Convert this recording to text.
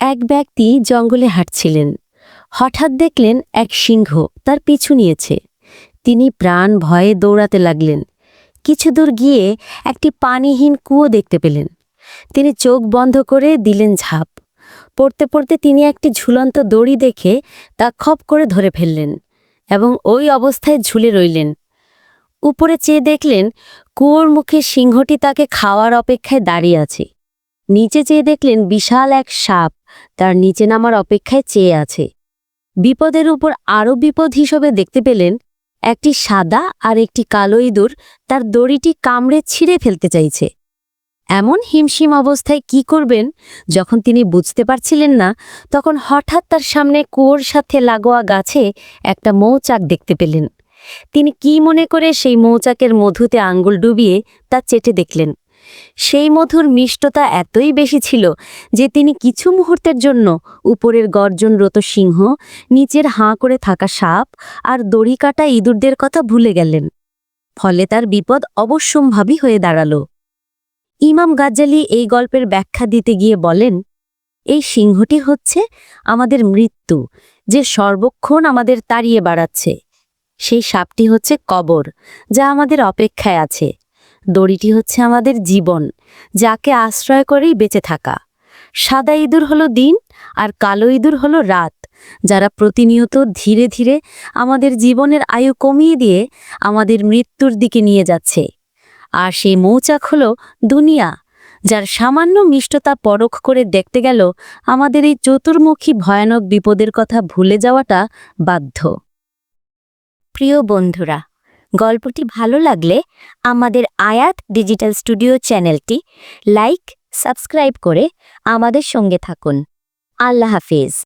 এক ব্যক্তি জঙ্গলে হাঁটছিলেন। হঠাৎ দেখলেন এক সিংহ তার পিছু নিয়েছে। তিনি প্রাণ ভয়ে দৌড়াতে লাগলেন। কিছু দূর গিয়ে একটি পানিহীন কুয়ো দেখতে পেলেন। তিনি চোখ বন্ধ করে দিলেন ঝাঁপ। পড়তে পড়তে তিনি একটি ঝুলন্ত দড়ি দেখে তা খপ করে ধরে ফেললেন এবং ওই অবস্থায় ঝুলে রইলেন। উপরে চেয়ে দেখলেন কুয়োর মুখে সিংহটি তাকে খাওয়ার অপেক্ষায় দাঁড়িয়ে আছে। নিচে চেয়ে দেখলেন বিশাল এক সাপ। তার নিচে নামার অপেক্ষায় চেয়ে আছে। বিপদের উপর আরও বিপদ হিসেবে দেখতে পেলেন একটি সাদা আর একটি কালো ইঁদুর তার দড়িটি কামড়ে ছিঁড়ে ফেলতে চাইছে। এমন হিমশিম অবস্থায় কি করবেন যখন তিনি বুঝতে পারছিলেন না, তখন হঠাৎ তার সামনে কুয়োর সাথে লাগোয়া গাছে একটা মৌচাক দেখতে পেলেন। তিনি কি মনে করে সেই মৌচাকের মধুতে আঙ্গুল ডুবিয়ে তা চেটে দেখলেন। সেই মধুর মিষ্টতা এতই বেশি ছিল যে তিনি কিছু মুহূর্তের জন্য উপরের গর্জনরত সিংহ, নিচের হাঁ করে থাকা সাপ আর দড়ি কাটা ইঁদুরদের কথা ভুলে গেলেন। ফলে তার বিপদ অবশ্যম্ভাবী হয়ে দাঁড়াল। ইমাম গাজ্জালি এই গল্পের ব্যাখ্যা দিতে গিয়ে বলেন, এই সিংহটি হচ্ছে আমাদের মৃত্যু, যে সর্বক্ষণ আমাদের তাড়িয়ে বাড়াচ্ছে। সেই সাপটি হচ্ছে কবর, যা আমাদের অপেক্ষায় আছে। দড়িটি হচ্ছে আমাদের জীবন, যাকে আশ্রয় করেই বেঁচে থাকা। সাদা ইঁদুর হলো দিন আর কালো ইঁদুর হলো রাত, যারা প্রতিনিয়ত ধীরে ধীরে আমাদের জীবনের আয়ু কমিয়ে দিয়ে আমাদের মৃত্যুর দিকে নিয়ে যাচ্ছে। আর সেই মৌচাক হলো দুনিয়া, যার সামান্য মিষ্টতা পরখ করে দেখতে গেল আমাদের এই চতুর্মুখী ভয়ানক বিপদের কথা ভুলে যাওয়াটা বাধ্য। প্রিয় বন্ধুরা গল্পটি ভালো লাগলে আমাদের আয়াত ডিজিটাল স্টুডিও চ্যানেলটি লাইক, সাবস্ক্রাইব করে আমাদের সঙ্গে থাকুন। আল্লাহ হাফিজ।